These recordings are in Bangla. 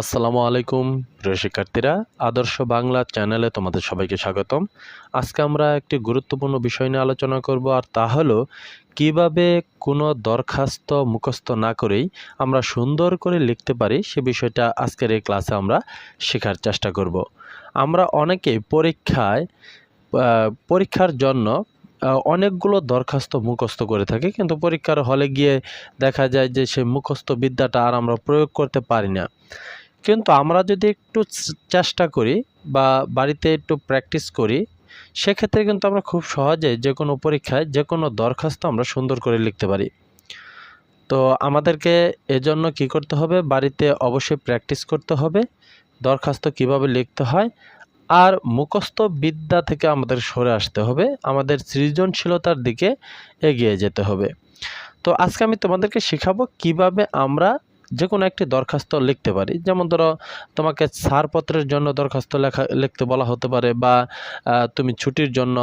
আসসালামু আলাইকুম, প্রিয় শিক্ষার্থীরা। আদর্শ বাংলা চ্যানেলে তোমাদের সবাইকে স্বাগতম। আজকে আমরা একটি গুরুত্বপূর্ণ বিষয় নিয়ে আলোচনা করব, আর তা হলো, কীভাবে কোনো দরখাস্ত মুখস্থ না করেই আমরা সুন্দর করে লিখতে পারি, সে বিষয়টা আজকের এই ক্লাসে আমরা শেখার চেষ্টা করব। আমরা অনেকেই পরীক্ষায় পরীক্ষার জন্য অনেকগুলো দরখাস্ত মুখস্থ করে থাকি, কিন্তু পরীক্ষার হলে গিয়ে দেখা যায় যে সে মুখস্থ বিদ্যাটা আর আমরা প্রয়োগ করতে পারি না। কিন্তু আমরা যদি একটু চেষ্টা করি বা বাড়িতে একটু প্র্যাকটিস করি, সেক্ষেত্রে কিন্তু আমরা খুব সহজে যে কোনো পরীক্ষায় যে কোনো দরখাস্ত আমরা সুন্দর করে লিখতে পারি। তো আমাদেরকে এজন্য কি করতে হবে? বাড়িতে অবশ্যই প্র্যাকটিস করতে হবে, দরখাস্ত কীভাবে লিখতে হয়, আর মুখস্থ বিদ্যা থেকে আমাদের সরে আসতে হবে, আমাদের সৃজনশীলতার দিকে এগিয়ে যেতে হবে। তো আজকে আমি তোমাদেরকে শেখাবো কীভাবে আমরা যে কোনো একটি দরখাস্ত লিখতে পারি। যেমন ধরো, তোমাকে ছাড়পত্রের জন্য দরখাস্ত লেখা, লিখতে বলা হতে পারে বা তুমি ছুটির জন্য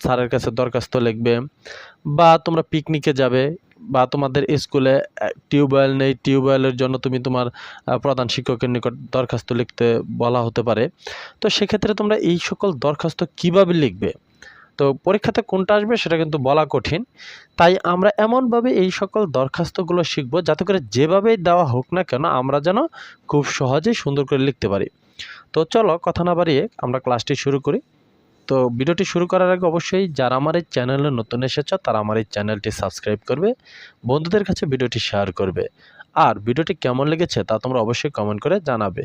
স্যারের কাছে দরখাস্ত লিখবে বা তোমরা পিকনিকে যাবে বা তোমাদের স্কুলে টিউবওয়েল নেই, টিউবওয়েলের জন্য তুমি তোমার প্রধান শিক্ষকের নিকট দরখাস্ত লিখতে বলা হতে পারে। তো সেক্ষেত্রে তোমরা এই সকল দরখাস্ত কীভাবে লিখবে? তো পরীক্ষাতে কোনটা আসবে সেটা কিন্তু বলা কঠিন। তাই আমরা এমনভাবে এই সকল দরখাস্তগুলো শিখব যাতে করে যেভাবেই দেওয়া হোক না কেন আমরা যেন খুব সহজেই সুন্দর করে লিখতে পারি। তো চলো কথা না বাড়িয়ে আমরা ক্লাসটি শুরু করি। তো ভিডিওটি শুরু করার আগে অবশ্যই যারা আমার এই চ্যানেলে নতুন এসেছ তারা আমার এই চ্যানেলটি সাবস্ক্রাইব করবে, বন্ধুদের কাছে ভিডিওটি শেয়ার করবে। আর ভিডিওটি কেমন লেগেছে তা তোমরা অবশ্যই কমেন্ট করে জানাবে।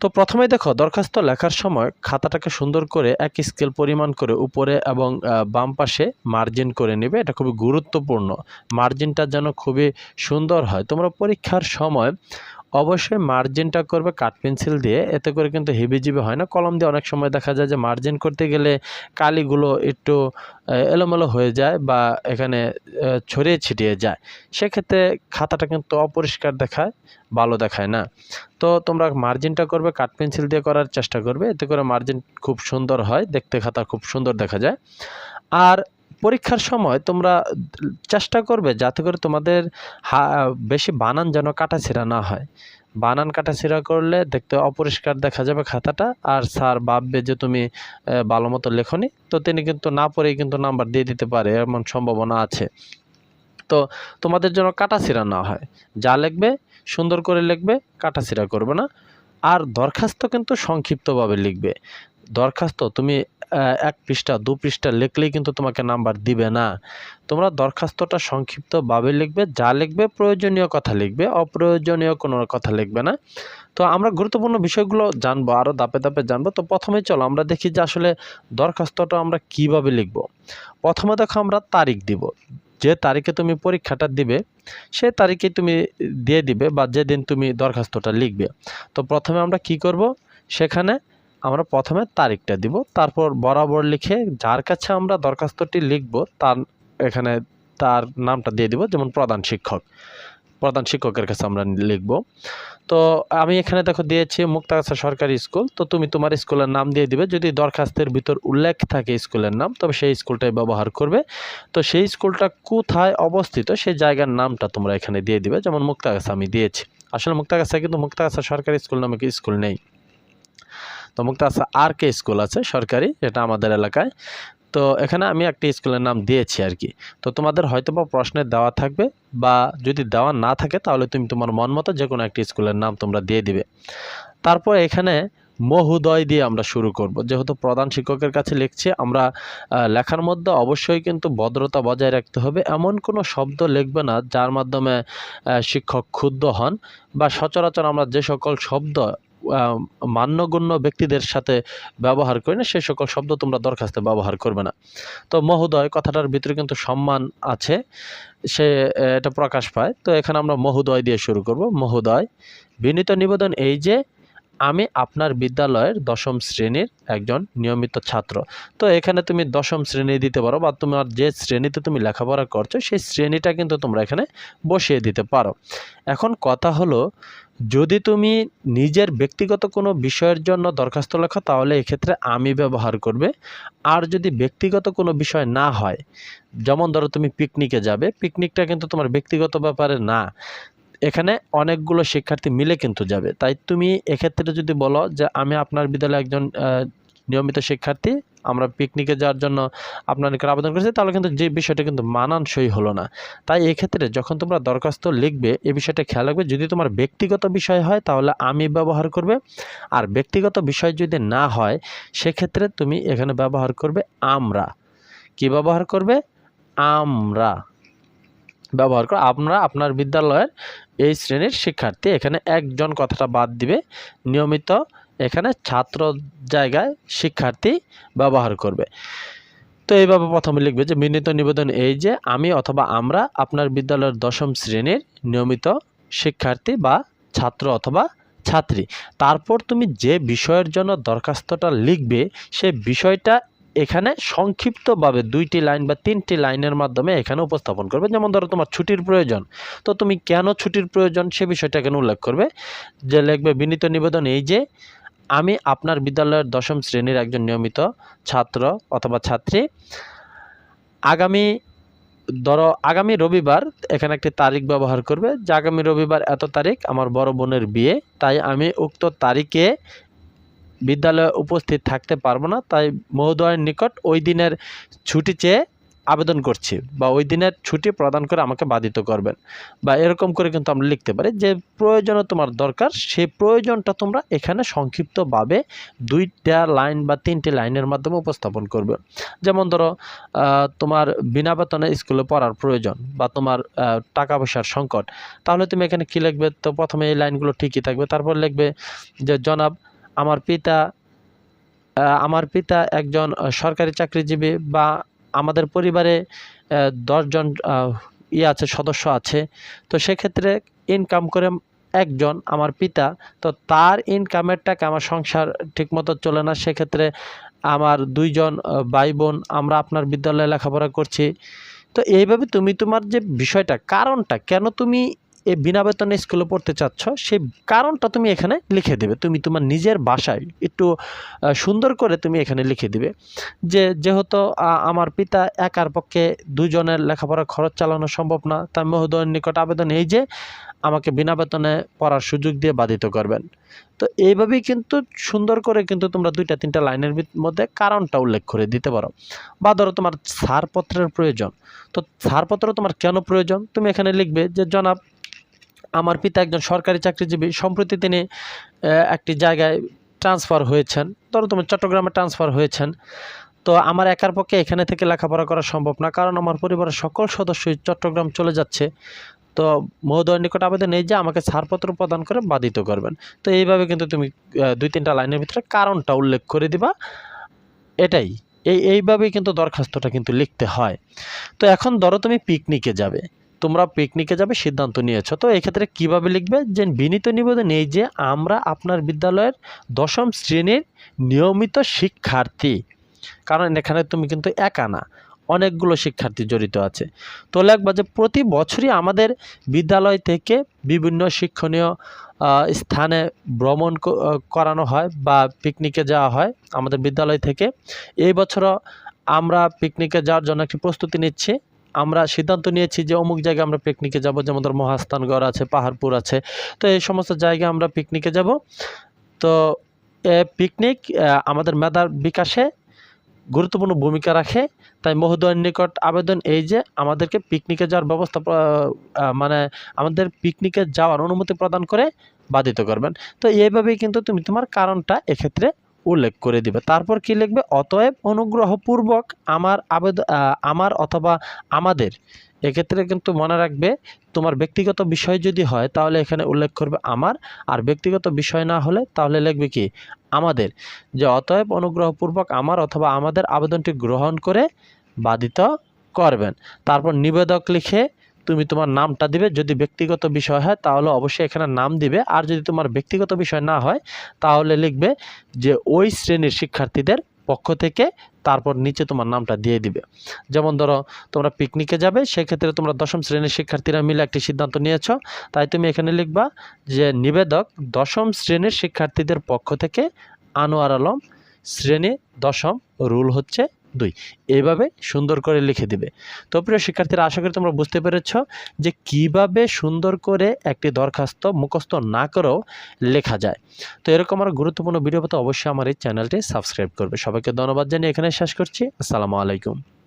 তো প্রথমে দেখো, দরখাস্ত লেখার সময় খাতাটাকে সুন্দর করে এক স্কেল পরিমাণ করে উপরে এবং বাম পাশে মার্জিন করে নেবে। এটা খুবই গুরুত্বপূর্ণ। মার্জিনটা যেন খুবই সুন্দর হয়। তোমরা পরীক্ষার সময় অবশ্যই মার্জিনটা করবে কাঠ পেন্সিল দিয়ে। এতে করে কিন্তু হেবিজিবি হয় না। কলম দিয়ে অনেক সময় দেখা যায় যে মার্জিন করতে গেলে কালিগুলো একটু এলোমেলো হয়ে যায় বা এখানে ছড়িয়ে ছিটিয়ে যায়। সেক্ষেত্রে খাতাটা কিন্তু অপরিষ্কার দেখায়, ভালো দেখায় না। তো তোমরা মার্জিনটা করবে কাঠ পেন্সিল দিয়ে করার চেষ্টা করবে। এতে করে মার্জিন খুব সুন্দর হয়, দেখতে খাতা খুব সুন্দর দেখা যায়। আর পরীক্ষার সময় তোমরা চেষ্টা করবে যাতে করে তোমাদের হা- বেশি বানান যেন কাটাছিড়া না হয়। বানান কাটাছিড়া করলে দেখতে অপরিষ্কার দেখা যাবে খাতাটা আর স্যার ভাববে যে তুমি ভালো মতো লেখনি। তো তিনি কিন্তু না পড়েই কিন্তু নাম্বার দিয়ে দিতে পারে এমন সম্ভাবনা আছে। তো তোমাদের যেন কাটাছিড়া না হয়। যা লিখবে, সুন্দর করে লিখবে, কাটাছিড়া করবে না। আর দরখাস্ত কিন্তু সংক্ষিপ্তভাবে লিখবে। দরখাস্ত, তুমি এক পৃষ্ঠা, দু পৃষ্ঠা লিখলেই কিন্তু তোমাকে নাম্বার দিবে না। তোমরা দরখাস্তটা সংক্ষিপ্তভাবে লিখবে, যা লিখবে প্রয়োজনীয় কথা লিখবে, অপ্রয়োজনীয় কোনো কথা লিখবে না। তো আমরা গুরুত্বপূর্ণ বিষয়গুলো জানব আরও দাপে দাপে জানব। তো প্রথমে চলো, আমরা দেখি যে আসলে দরখাস্তটা আমরা কীভাবে লিখব। প্রথমে দেখো, আমরা তারিখ দিব। যে তারিখে তুমি পরীক্ষাটা দিবে, সে তারিখে তুমি দিয়ে দিবে বা যেদিন তুমি দরখাস্তটা লিখবে। তো প্রথমে আমরা কি করব? সেখানে আমরা প্রথমে তারিখটা দিব, তারপর বরাবর লিখে যার কাছে আমরা দরখাস্তটি লিখব, তার এখানে তার নামটা দিয়ে দিব, যেমন প্রধান শিক্ষক। প্রধান শিক্ষকের কাছে আমরা লিখব। তো আমি এখানে দেখো দিয়েছি মুক্তাগাছা সরকারি স্কুল, তো তুমি তোমার স্কুলের নাম দিয়ে দিবে। যদি দরখাস্তের ভিতর উল্লেখ থাকে স্কুলের নাম, তবে সেই স্কুলটাই ব্যবহার করবে। তো সেই স্কুলটা কোথায় অবস্থিত, সেই জায়গার নামটা তোমরা এখানে দিয়ে দিবে, যেমন মুক্তাগাছা আমি দিয়েছি। আসলে মুক্তাগাছা কিন্তু মুক্তাগাছা সরকারি স্কুল নামে কি স্কুল নেই। তো আছে আর কে স্কুল আছে, সরকারি, যেটা আমাদের এলাকায়। তো এখানে আমি একটা স্কুলের নাম দিয়েছি আর কি। তো তোমাদের হয়তো বা প্রশ্নে দেওয়া থাকবে বা যদি দেওয়া না থাকে তাহলে তুমি তোমার মন মতো যে কোনো একটি স্কুলের নাম তোমরা দিয়ে দিবে। তারপর এখানে মহোদয় দিয়ে আমরা শুরু করব। যেহেতু প্রধান শিক্ষকের কাছে লিখছি, আমরা লেখার মধ্যে অবশ্যই কিন্তু ভদ্রতা বজায় রাখতে হবে। এমন কোনো শব্দ লিখবে না যার মাধ্যমে শিক্ষক ক্ষুব্ধ হন বা সচরাচর আমরা যে সকল শব্দ মান্যগণ্য ব্যক্তিদের সাথে ব্যবহার করি না সেই সকল শব্দ তোমরা দরখাস্তে ব্যবহার করবে না। তো মহোদয়, কথাটার ভিতরে কিন্তু সম্মান আছে, সে এটা প্রকাশ পায়। তো এখানে আমরা মহোদয় দিয়ে শুরু করব। মহোদয়, বিনীত নিবেদন এই যে আমি আপনার বিদ্যালয়ের দশম শ্রেণির একজন নিয়মিত ছাত্র। তো এখানে তুমি দশম শ্রেণি দিতে পারো বা তোমার যে শ্রেণীতে তুমি লেখাপড়া করছ, সেই শ্রেণীটা কিন্তু তোমরা এখানে বসিয়ে দিতে পারো। এখন কথা হলো, যদি তুমি নিজের ব্যক্তিগত কোনো বিষয়ের জন্য দরখাস্ত লেখো, তাহলে এক্ষেত্রে আমি ব্যবহার করবে। আর যদি ব্যক্তিগত কোনো বিষয় না হয়, যেমন ধরো তুমি পিকনিকে যাবে পিকনিকটা কিন্তু তোমার ব্যক্তিগত ব্যাপারে না। এখানে অনেকগুলো শিক্ষার্থী মিলে কিন্তু যাবে। তাই তুমি এক্ষেত্রে যদি বলো যে আমি আপনার বিদ্যালয়ে একজন নিয়মিত শিক্ষার্থী, আমরা পিকনিকে যাওয়ার জন্য আপনার নিকট আবেদন করেছি, তাহলে কিন্তু যে বিষয়টা কিন্তু মানানসই হলো না। তাই এক্ষেত্রে যখন তোমরা দরখাস্ত লিখবে এই বিষয়টা খেয়াল রাখবে, যদি তোমার ব্যক্তিগত বিষয় হয়, তাহলে আমি ব্যবহার করবে। আর ব্যক্তিগত বিষয় যদি না হয়, সেক্ষেত্রে তুমি এখানে ব্যবহার করবে আমরা। কি ব্যবহার করবে? আমরা। ব্যবহার করে, আমরা আপনার বিদ্যালয়ের এই শ্রেণির শিক্ষার্থী এখানে একজন কথাটা বাদ দিবে। নিয়মিত এখানে ছাত্র জায়গায় শিক্ষার্থী ব্যবহার করবে। তো এইভাবে প্রথমে লিখবে যে, বিনীত নিবেদন এই যে, আমি অথবা আমরা আপনার বিদ্যালয়ের দশম শ্রেণির নিয়মিত শিক্ষার্থী বা ছাত্র অথবা ছাত্রী। তারপর তুমি যে বিষয়ের জন্য দরখাস্তটা লিখবে, সে বিষয়টা এখানে সংক্ষিপ্তভাবে দুইটি লাইন বা তিনটি লাইনের মাধ্যমে এখানে উপস্থাপন করবে। যেমন ধরো তোমার ছুটির প্রয়োজন, তো তুমি কেন ছুটির প্রয়োজন সে বিষয়টা এখানে উল্লেখ করবে। যে লিখবে, বিনীত নিবেদন এই যে, আমি আপনার বিদ্যালয়ের দশম শ্রেণির একজন নিয়মিত ছাত্র অথবা ছাত্রী। আগামী, ধরো আগামী রবিবার এখানে একটি তারিখ ব্যবহার করবে। যে আগামী রবিবার এত তারিখ, আমার বড় বোনের বিয়ে, তাই আমি উক্ত তারিখে বিদ্যালয়ে উপস্থিত থাকতে পারব না, তাই মহোদয়ের নিকট ওই দিনের ছুটি চেয়ে আবেদন করছি বা ওই দিনের ছুটি প্রদান করে আমাকে বাধিত করবেন। বা এরকম করে কিন্তু আমরা লিখতে পারি যে প্রয়োজনে তোমার দরকার, সেই প্রয়োজনটা তোমরা এখানে সংক্ষিপ্তভাবে দুইটা লাইন বা তিনটে লাইনের মাধ্যমে উপস্থাপন করবে। যেমন ধরো তোমার বিনা বেতনে স্কুলে পড়ার প্রয়োজন বা তোমার টাকা পয়সার সংকট, তাহলে তুমি এখানে কী লিখবে? তো প্রথমে এই লাইনগুলো ঠিকই থাকবে, তারপর লিখবে যে জনাব আমার পিতা আমার পিতা একজন সরকারি চাকরিজীবী বা আমাদের পরিবারে দশজন ইয়ে আছে, সদস্য আছে। তো সেক্ষেত্রে ইনকাম করে একজন আমার পিতা, তো তার ইনকামের টাকা আমার সংসার ঠিকমতো চলে না। সেক্ষেত্রে আমার দুইজন ভাই বোন আমরা আপনার বিদ্যালয়ে লেখাপড়া করছি। তো এইভাবে তুমি তোমার যে বিষয়টা, কারণটা, কেন তুমি এই বিনা বেতনে স্কুলে পড়তে চাচ্ছ সেই কারণটা তুমি এখানে লিখে দেবে। তুমি তোমার নিজের বাসায় একটু সুন্দর করে তুমি এখানে লিখে দিবে যে, যেহেতু আমার পিতা একার পক্ষে দুজনের লেখাপড়ার খরচ চালানো সম্ভব না তাই মহোদয়ের নিকট আবেদন এই যে, আমাকে বিনা বেতনে পড়ার সুযোগ দিয়ে বাধিত করবেন। তো এইভাবেই কিন্তু সুন্দর করে কিন্তু তোমরা দুইটা, তিনটা লাইনের মধ্যে কারণটা উল্লেখ করে দিতে পারো। বা ধরো তোমার ছাড়পত্রের প্রয়োজন। তো ছাড়পত্র তোমার কেন প্রয়োজন? তুমি এখানে লিখবে যে, জনাব আমার পিতা একজন সরকারি চাকরিজীবী, সম্প্রতি তিনি একটি জায়গায় ট্রান্সফার হয়েছেন। ধরো তুমি চট্টগ্রামে ট্রান্সফার হয়েছেন। তো আমার একার পক্ষে এখানে থেকে লেখাপড়া করা সম্ভব না, কারণ আমার পরিবারের সকল সদস্যই চট্টগ্রাম চলে যাচ্ছে। তো মহোদয়ের নিকট আবেদন এই যে, আমাকে ছাড়পত্র প্রদান করে বাধিত করবেন। তো এইভাবে কিন্তু তুমি দুই তিনটা লাইনের ভিতরে কারণটা উল্লেখ করে দিবা। এটাই, এই, এইভাবেই কিন্তু দরখাস্তটা কিন্তু লিখতে হয়। তো এখন ধরো তুমি পিকনিকে যাবে। তোমরা পিকনিকে যাবে সিদ্ধান্ত নিয়েছো। তো এক্ষেত্রে কীভাবে লিখবে? যে বিনীত নিবেদন এই যে আমরা আপনার বিদ্যালয়ের দশম শ্রেণির নিয়মিত শিক্ষার্থী। কারণ এখানে তুমি কিন্তু একা না, অনেকগুলো শিক্ষার্থী জড়িত আছে। তো লিখবা যে প্রতি বছরই আমাদের বিদ্যালয় থেকে বিভিন্ন শিক্ষণীয় স্থানে ভ্রমণ করানো হয় বা পিকনিকে যাওয়া হয় আমাদের বিদ্যালয় থেকে। এই বছরও আমরা পিকনিকে যাওয়ার জন্য একটি প্রস্তুতি নিচ্ছি। আমরা সিদ্ধান্ত নিয়েছি যে অমুক জায়গায় আমরা পিকনিকে যাব, যেমন ধর মহাস্থানগড় আছে, পাহাড়পুর আছে। তো এই সমস্ত জায়গায় আমরা পিকনিকে যাব। তো পিকনিক আমাদের মেধার বিকাশে গুরুত্বপূর্ণ ভূমিকা রাখে। তাই মহোদয়ের নিকট আবেদন এই যে, আমাদেরকে পিকনিকে যাওয়ার ব্যবস্থা মানে আমাদের পিকনিকে যাওয়ার অনুমতি প্রদান করে বাধিত করবেন। তো এইভাবেই কিন্তু তুমি তোমার কারণটা এক্ষেত্রে উল্লেখ করে দিবে। তারপর কি লিখবে? অতএব অনুগ্রহপূর্বক আমার আবেদন আমার অথবা আমাদের, এক্ষেত্রে কিন্তু মনে রাখবে, তোমার ব্যক্তিগত বিষয় যদি হয়, তাহলে এখানে উল্লেখ করবে আমার, আর ব্যক্তিগত বিষয় না হলে তাহলে লিখবে কি? আমাদের। যে অতএব অনুগ্রহপূর্বক আমার অথবা আমাদের আবেদনটি গ্রহণ করে বাধিত করবেন। তারপর নিবেদক লিখে তুমি তোমার নামটা দিবে, যদি ব্যক্তিগত বিষয় হয়, তাহলে অবশ্যই এখানে নাম দিবে। আর যদি তোমার ব্যক্তিগত বিষয় না হয়, তাহলে লিখবে যে ওই শ্রেণির শিক্ষার্থীদের পক্ষ থেকে তারপর নিচে তোমার নামটা দিয়ে দিবে। যেমন ধরো, তোমরা পিকনিকে যাবে, সেক্ষেত্রে তোমরা দশম শ্রেণির শিক্ষার্থীরা মিলে একটি সিদ্ধান্ত নিয়েছ। তাই তুমি এখানে লিখবা যে নিবেদক দশম শ্রেণির শিক্ষার্থীদের পক্ষ থেকে আনোয়ার আলম শ্রেণি দশম রুল হচ্ছে দুই। এইভাবে সুন্দর করে লিখে দিবে। তো প্রিয় শিক্ষার্থীরা, আশা করি তোমরা বুঝতে পেরেছ যে কীভাবে সুন্দর করে একটি দরখাস্ত মুখস্থ না করেও লেখা যায়। তো এরকম আমার গুরুত্বপূর্ণ ভিডিও পেতে অবশ্যই আমার এই চ্যানেলটি সাবস্ক্রাইব করবে। সবাইকে ধন্যবাদ জানিয়ে এখানে শেষ করছি। আসসালামু আলাইকুম।